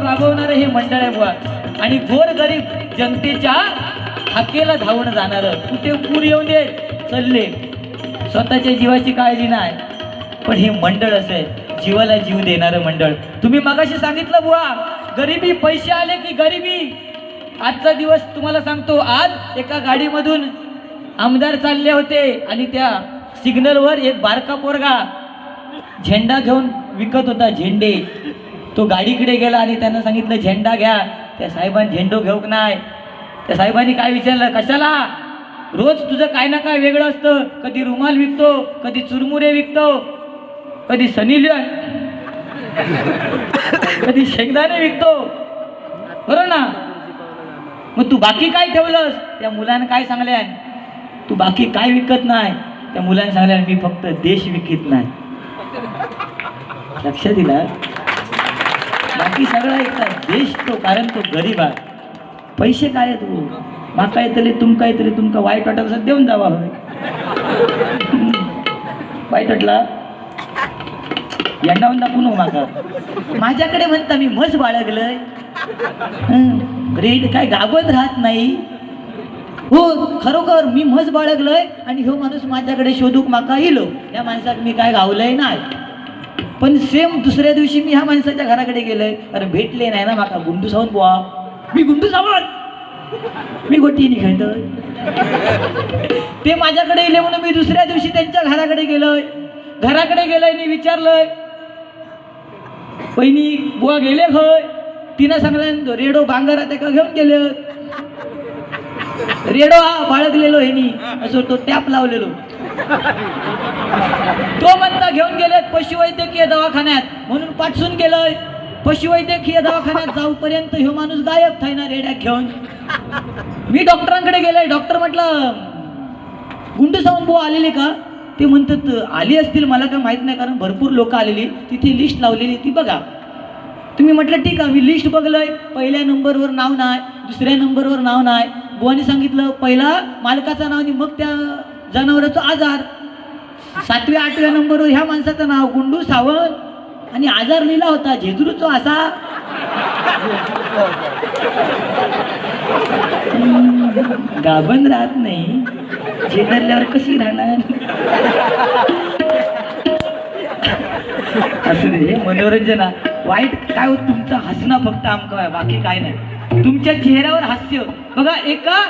उपक्रम राबवणारं हे मंडळ आहे बुवा. आणि गोरगरीब जनतेच्या हाकेला धावून जाणारं. कुठे पूर येऊन दे चालले. स्वतःच्या जीवाची काळजी नाही. पण हे मंडळ असं आहे. जीवाला जीव देणारं मंडळ. तुम्ही मगाशी सांगितलं बुवा गरिबी पैसे आले की गरिबी. आजचा दिवस तुम्हाला सांगतो आज एका गाडीमधून आमदार चालले होते आणि त्या सिग्नलवर एक बारका पोरगा झेंडा घेऊन विकत होता झेंडे. तो गाडीकडे गेला आणि त्यांना सांगितलं झेंडा घ्या. त्या साहेबांनी झेंडो घेऊक नाही? त्या साहेबांनी काय विचारलं कशाला? रोज तुझं काय ना काय वेगळं असतं. कधी रुमाल विकतो कधी चुरमुरे विकतो कधी सनी कधी शेंगदाणे विकतो. बरोबर ना? मग तू बाकी काय ठेवलंस? त्या मुलानं काय सांगल्यान? तू बाकी काय विकत नाही. त्या मुलाने सांगल्यान मी फक्त देश विकत नाही. लक्षात दिला बाकी सगळं ऐकतात देश तो कारण तो गरीब आहे. पैसे काय आहेत हो? माका येतले तुमका येतले तुमका वाईट वाटत असं देऊन जावा वाईट वाटला? यंडावून दाखवू नको हो माका? माझ्याकडे म्हणता मी मस बाळगलंय. रेट रेड काय गाबत राहत नाही. हो खरोखर मी म्हस बाळगलंय आणि ह्यो माणूस माझ्याकडे शोधूक माका येलो या माणसाक मी काय गावलंय नाही. पण सेम दुसऱ्या दिवशी मी ह्या माणसाच्या घराकडे गेलोय. अरे भेटले नाही ना माका गुंडू सावंत बुवा. मी गुंडू सावंत. मी गोटीने खेळतोय. ते माझ्याकडे येले म्हणून मी दुसऱ्या दिवशी त्यांच्या घराकडे गेलोय. घराकडे गेलोय मी विचारलंय. पहिली बुवा गेले खय तिनं सांगलं रेडो बांगरा ते का घेऊन गेले. रेडो हा बाळगलेलो ह्यानी असं तो टॅप लावलेलो. तो म्हणता घेऊन गेलेत पशुवैद्यकीय दवाखान्यात. म्हणून पाठसून गेलोय. पशुवैद्यकीय दवाखान्यात जाऊपर्यंत ह्यो माणूस गायब थाय ना रेड्या घेऊन. मी डॉक्टरांकडे गेलोय. डॉक्टर म्हटलं गुंडू सावंत भाऊ आलेले का? ते म्हणतात आली असतील. मला काय माहीत नाही कारण भरपूर लोक आलेली. तिथे लिस्ट लावलेली ती बघा. तुम्ही म्हटलं ठीक आहे. मी लिस्ट बघलंय. पहिल्या नंबरवर नाव नाही. दुसऱ्या नंबरवर नाव नाही. बुवानी सांगितलं पहिला मालकाचं नाव आणि मग त्या जनावराचा आजार. सातव्या आठव्या नंबरवर ह्या माणसाचं नाव गुंडू सावंत आणि आजार लिहिला होता झेजरूचो असा. गाभण राहत नाही. झेदरल्यावर कशी राहणार? असं रे हे वाईट काय होत तुमचं? हसणं फक्त आमकं आहे बाकी काय नाही. तुमच्या चेहऱ्यावर हास्य. बघा एका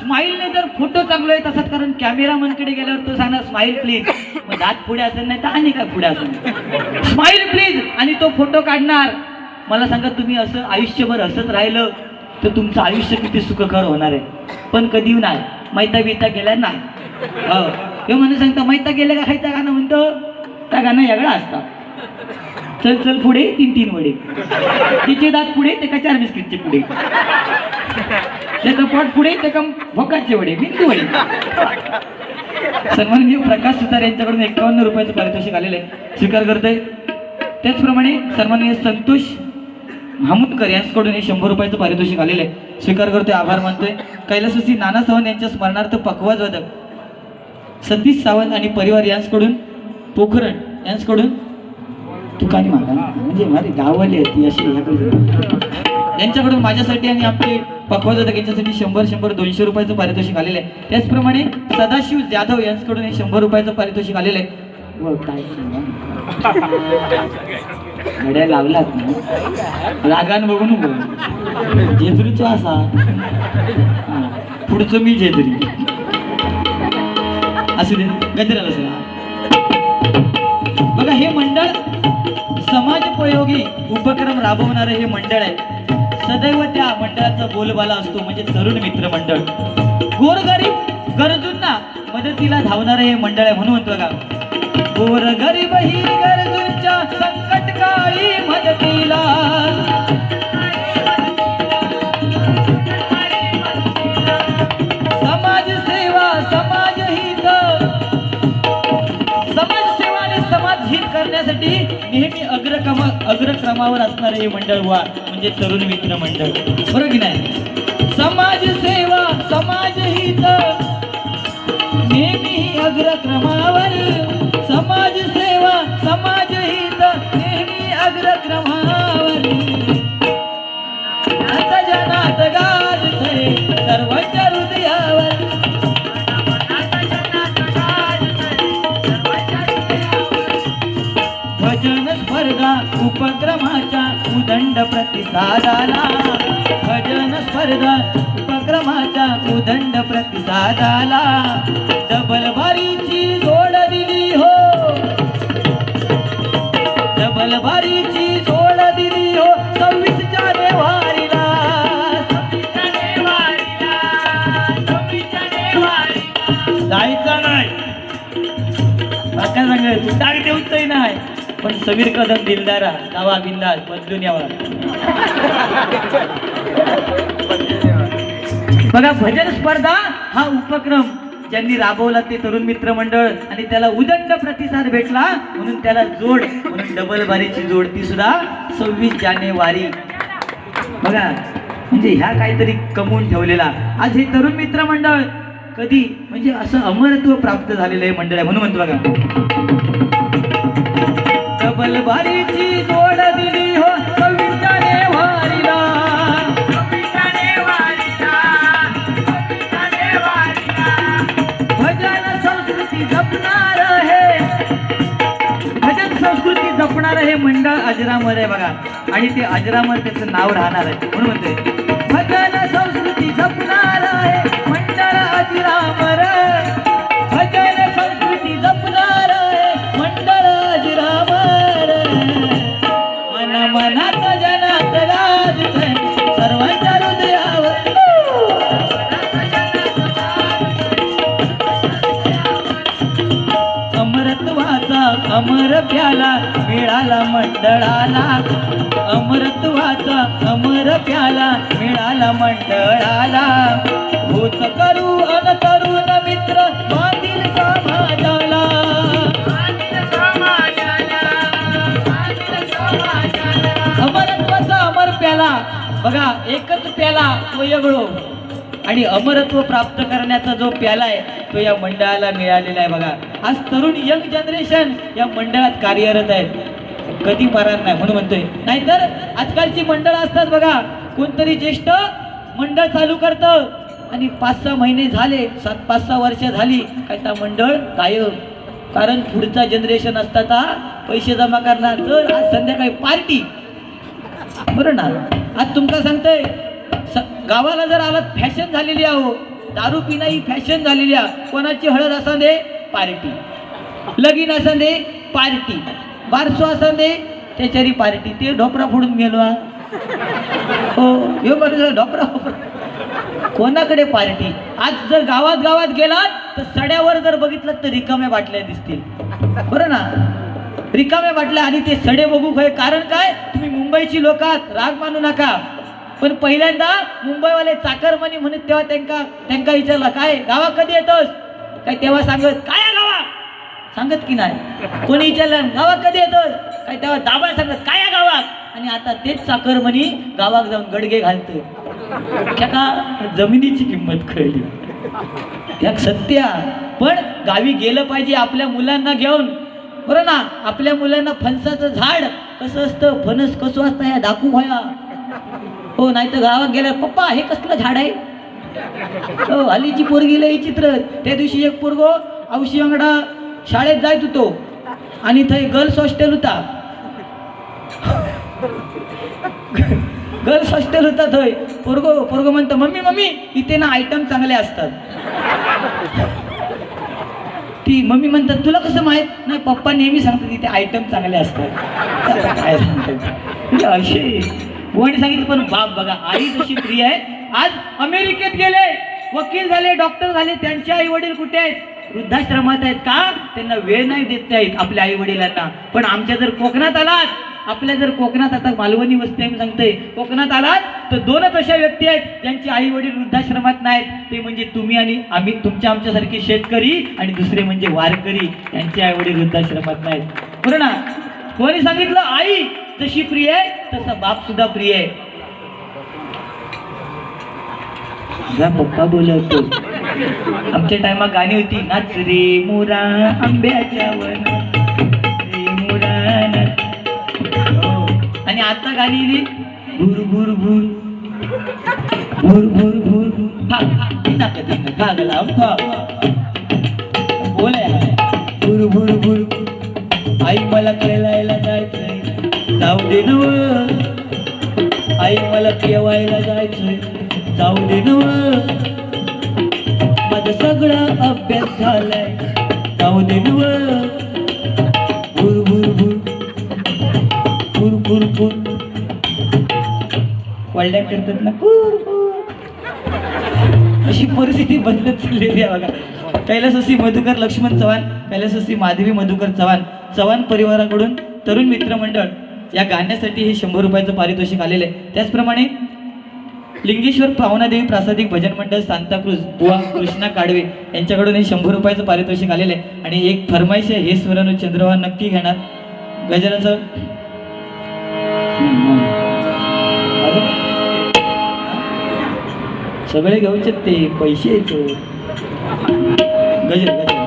स्माईलने जर फोटो चांगला येत असत कारण कॅमेरामनकडे गेल्यावर तो सांगणार स्माईल प्लीज मग दात पुढे असेल नाही तर आणि काय पुढे असेल? स्माईल प्लीज आणि तो फोटो काढणार. मला सांगा तुम्ही असं आयुष्यभर हसत राहिलं तर तुमचं आयुष्य किती सुखकर होणार आहे? पण कधी नाही. मैता बिता गेल्या नाही. हो. हे. म्हणून सांगता मैता गेल्या का खायचं गाणं? म्हणतो त्या गाणं वेगळा असता. चल चल पुढे तीन तीन वडे. तिचे दात पुढे ते का चार बिस्किटचे पुढे. त्याचं पोट पुढे ते का भोकाचे वडे बिंदू वडे. सन्माननीय प्रकाश सुतार यांच्याकडून एकावन्न रुपयाचं पारितोषिक आलेलं आहे. स्वीकार करतोय. त्याचप्रमाणे सन्माननीय संतोष हामुदकर यांच्याकडून हे शंभर रुपयाचं पारितोषिक आलेलं आहे. स्वीकार करतोय आभार मानतोय. कैलासवासी नाना सावंत यांच्या स्मरणार्थ पकवाजवादक सतीश सावंत आणि परिवार यांच्याकडून पोखरण यांच्याकडून तुकानी मागा म्हणजे मारे गाववाली होती अशी ह्याकडे यांच्याकडून माझ्यासाठी आणि आपले पकवाजवादक यांच्यासाठी शंभर शंभर दोनशे रुपयाचं पारितोषिक आलेलं आहे. त्याचप्रमाणे सदाशिव जाधव यांच्याकडून हे शंभर रुपयाचं पारितोषिक आलेलं आहे. घड्या लावलात ना? रागान बघून नको असा. पुढचं मी जेजुरी. असू दे गजराला सर बघा हे मंडळ समाजोपयोगी उपक्रम राबवणारं हे मंडळ आहे. सदैव त्या मंडळाचा बोलबाला असतो म्हणजे तरुण मित्र मंडळ. गोरगरीब गरजूंना मदतीला धावणारे हे मंडळ आहे म्हणून म्हणतो बघा. गोरगरीब ही गर अग्रक्रमावर असणारे हे मंडळ वा म्हणजे तरुण मित्र मंडळ. बरोबर की नाही? समाजसेवा समाजहित नेहमी अग्रक्रमावर. समाज समाजहित नेहमी अग्रक्रमावर. आता जनात गाज सर्वांच्या प्रतिसादाला. भजन स्पर्धा उपक्रमाच्या उदंड प्रतिसादाला. डबल बारीची जोड दिली हो. डबल बारीची जोड दिली हो. सव्वीसच्या देवारीला जायचं नाही. काय सांगत डाग देऊच नाही. पण समीर कदम दिलदारा गावा बिंदास बदलून यावा बघा भजन स्पर्धा हा उपक्रम ज्यांनी राबवला ते तरुण मित्र मंडळ आणि त्याला उदंड प्रतिसाद भेटला म्हणून त्याला जोड म्हणून डबल बारीची जोड ती सुद्धा सव्वीस जानेवारी. बघा म्हणजे ह्या काहीतरी कमवून ठेवलेला. आज हे तरुण मित्र मंडळ कधी म्हणजे असं अमरत्व प्राप्त झालेलं आहे मंडळ आहे म्हणून म्हणतो बघा. डबल बारीची जोड दिली हो भजन संस्कृती जपणार हे भजन संस्कृती जपणार हे मंडळ अजरामर आहे बघा. आणि ते अजरामर त्याचं नाव राहणार आहे. म्हणून म्हणते भजन संस्कृती जपणार आहे. मंडळाला. अमरत्वाचा अमर प्याला मिळाला मंडळाला. भूत करू अन तरुण मित्र बांधील समाजाला अमरत्वाचा अमर प्याला. बघा एकच प्याला तो यगळो. आणि अमरत्व प्राप्त करण्याचा जो प्याला आहे तो या मंडळाला मिळालेला आहे. बघा आज तरुण यंग जनरेशन या मंडळात कार्यरत आहेत. कधी मरण नाही म्हणून म्हणतोय. नाहीतर आजकालची मंडळ असतात बघा कोणतरी ज्येष्ठ मंडळ चालू करतं. आणि पाच सहा महिने झाले सात पाच सहा वर्ष झाली काय त्या मंडळ गायब कारण पुढचा जनरेशन असता ता पैसे जमा करणार. तर आज संध्याकाळी पार्टी बरं ना? आज तुमका सांगतोय स- गावाला जर आलात फॅशन झालेली आहो. दारू पिणं ही फॅशन झालेली आहे. कोणाची हळद असा दे? पार्टी लगीन असा दे? पार्टी बारसो असं दे. त्याच्यारी पार्टी ते ढोपरा फोडून गेलो हो. हे बरं ढोपरा कोणाकडे पार्टी? आज जर गावात गावात गेलात तर सड्यावर जर बघितलं तर रिकाम्या बाटल्या दिसतील. बरं ना? रिकाम्या बाटल्या आणि ते सडे बघू काय? कारण काय? तुम्ही मुंबईची लोक राग मानू नका. पण पहिल्यांदा मुंबईवाले चाकरमानी म्हणत तेव्हा त्यांका त्यांका विचारला काय गावा कधी येतोस? काय तेव्हा सांगत काय गावा सांगत की नाही? कोणी विचारलं गावात कधी येतोस? काय तेव्हा दाबा सांगत काय या गावात? आणि आता तेच साखरमणी गावात जाऊन गडगे घालतो का जमिनीची किंमत कळली. त्या सत्या पण गावी गेलं पाहिजे आपल्या मुलांना घेऊन. बरं ना आपल्या मुलांना फणसाचं झाड कसं असतं? फणस कसं असतं? ह्या दाखवू व्हाया हो नाही तर गावात गेल्या पप्पा हे कसलं झाड आहे? हो हल्लीची पोरगी लई चित्र. त्या दिवशी एक पोरगो औशी वांगडा शाळेत जायत होतो. आणि थंय गर्ल्स हॉस्टेल होता. गर्ल्स हॉस्टेल होता थंय पोरगो पोरगो म्हणतो मम्मी मम्मी इथे ना आयटम चांगले असतात. ती मम्मी म्हणतात तुला कसं माहीत? नाही पप्पा नेहमी सांगतात इथे आयटम चांगले असतात. काय सांगतात? म्हणजे असे बुवाने सांगितलं पण बाप बघा आई जशी प्रिय आहे आज अमेरिकेत गेले. वकील झाले डॉक्टर झाले त्यांचे आई वडील कुठे आहेत? वृद्धाश्रमात आहेत का? त्यांना वेळ नाही देत आहेत आपल्या आई वडिलांना पण आमच्या जर कोकणात आलात आपल्या जर कोकणात आता मालवणी वस्ती आहे मी सांगतोय कोकणात आलात तर दोनच अशा व्यक्ती आहेत ज्यांचे आई वडील वृद्धाश्रमात नाहीत. ते म्हणजे तुम्ही आणि आम्ही तुमच्या आमच्यासारखे शेतकरी आणि दुसरे म्हणजे वारकरी यांचे आई वडील वृद्धाश्रमात नाहीत. बरं ना? कोणी सांगितलं आई जशी प्रिय आहे तसा बाप सुद्धा प्रिय आहे. पप्पा बोलवतो आमच्या टायमात गाणी होती नाच रे मोरा आंब्याच्या वन रे मोरा हो. आणि आता गाणी रे भूर भूर भूर. भूर भूर भूर. ताकदीनं गागला उठा भूर भुर भुर. आई मला खेळायला जायचंय. जाऊ दे नव. आई मला केवायला जायचंय. जाऊ दे नव. माझा सगळा अभ्यास झालाय. जाऊ दे भुर भुर भुर. भुर भुर भुर. करतात ना. भुर भुर. अशी परिस्थिती बदलत चाललेली आहे बघा. कैलासवासी मधुकर लक्ष्मण चव्हाण कैलासवासी माधवी मधुकर चव्हाण चव्हाण परिवाराकडून तरुण मित्रमंडळ या गाण्यासाठी हे शंभर रुपयाचं पारितोषिक आलेलं आहे. त्याचप्रमाणे लिंगेश्वर पावनादेवी प्रासादिक भजन मंडळ सांताक्रुज बुवा कृष्णा काडवे यांच्याकडून हे शंभर रुपयाचं पारितोषिक आलेलं आहे. आणि एक फरमाईश आहे हे स्वरण चंद्रवा नक्की घेणार. गजराचं सगळे घेऊचे ते पैसे येतो गजर गजर.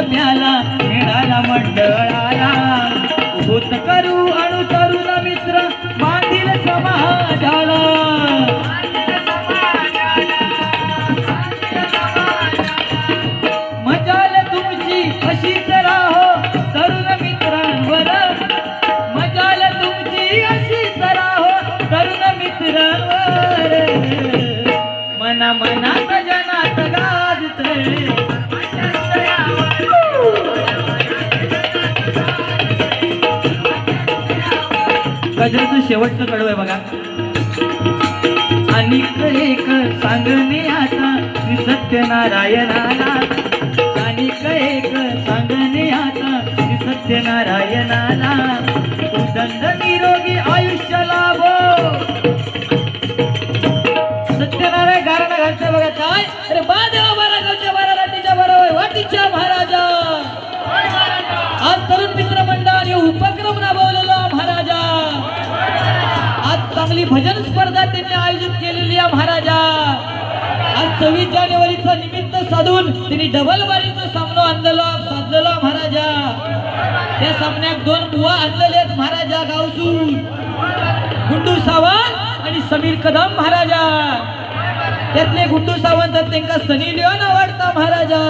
प्याला मिळाला मंडळाला. भूत करू शेवटचं कडवं आहे बघा. अनिक एक सांगणे आता श्री सत्यनारायणाला. आणि एक सांगणे आता श्री सत्यनारायणाला. उदंड निरोगी आयुष्याला सव्वीस जानेवारीचा निमित्त साधून तिने डबल बारीचा सामना आणलेला साधलेला महाराजा. त्या सामन्यात दोन बुवा आणलेले आहेत महाराजा गावसून गुंडू सावंत आणि समीर कदम महाराजा. त्यातले गुंडू सावंत त्यांना सनी लिओन आवडता महाराजा.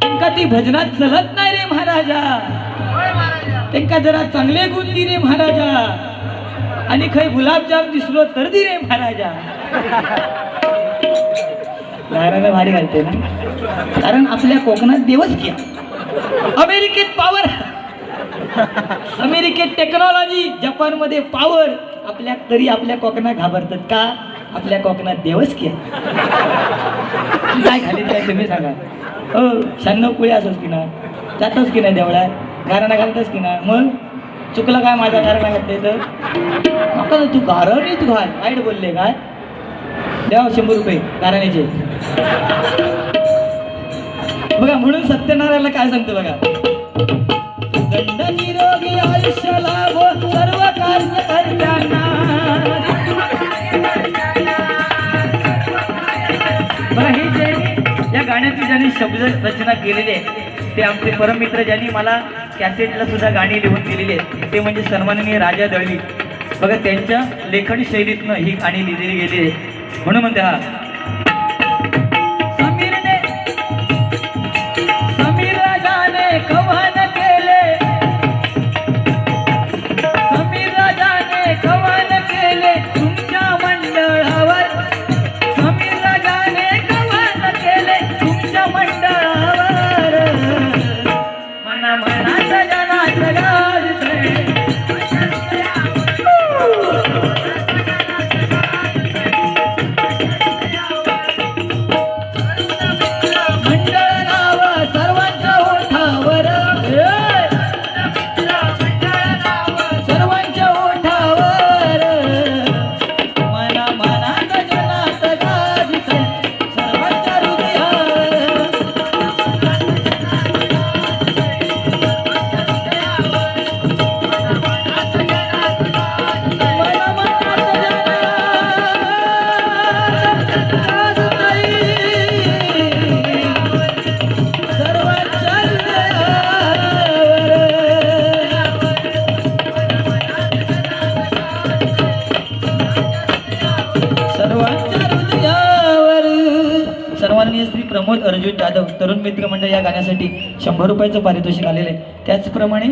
त्यांका ती भजनात चलत नाही रे महाराजा. त्यांना जरा चांगले गुण दिले रे महाराजा. आणि खै गुलाबजाम दिसलो तर दि रे महाराजा. नारायण भारी घालते ना? कारण आपल्या कोकणात देवच घ्या अमेरिकेत पावर अमेरिकेत टेक्नॉलॉजी जपानमध्ये पावर आपल्या तरी आपल्या कोकणात घाबरतात का? आपल्या कोकणात देवच किया काय खाली काय तुम्ही सांगा. हो शहाण्णव पुळे असोस की ना? जातोस की नाही देवळात? गारणा घालतोस की ना? मग? चुकलं काय माझ्या गारणा घातले तर? नका तू गारण तू घाल वाईट बोलले काय? द्या हो शंभर रुपये गाराण्याचे बघा म्हणून सत्यनारायणला काय सांगतो बघा? दंड निरोगी आयुष्य लाभ सर्व कार्य गाण्याची ज्यांनी शब्द रचना केलेली आहे ते आमचे परममित्र ज्यांनी मला कॅसेटला सुद्धा गाणी लिहून दिलेली आहेत ते म्हणजे सन्माननीय राजा दळवी. बघा त्यांच्या लेखन शैलीतनं ही गाणी लिहिलेली गेली आहे म्हणून म्हणते हा या गाण्यासाठी शंभर रुपयाचं पारितोषिक आलेलं आहे. त्याचप्रमाणे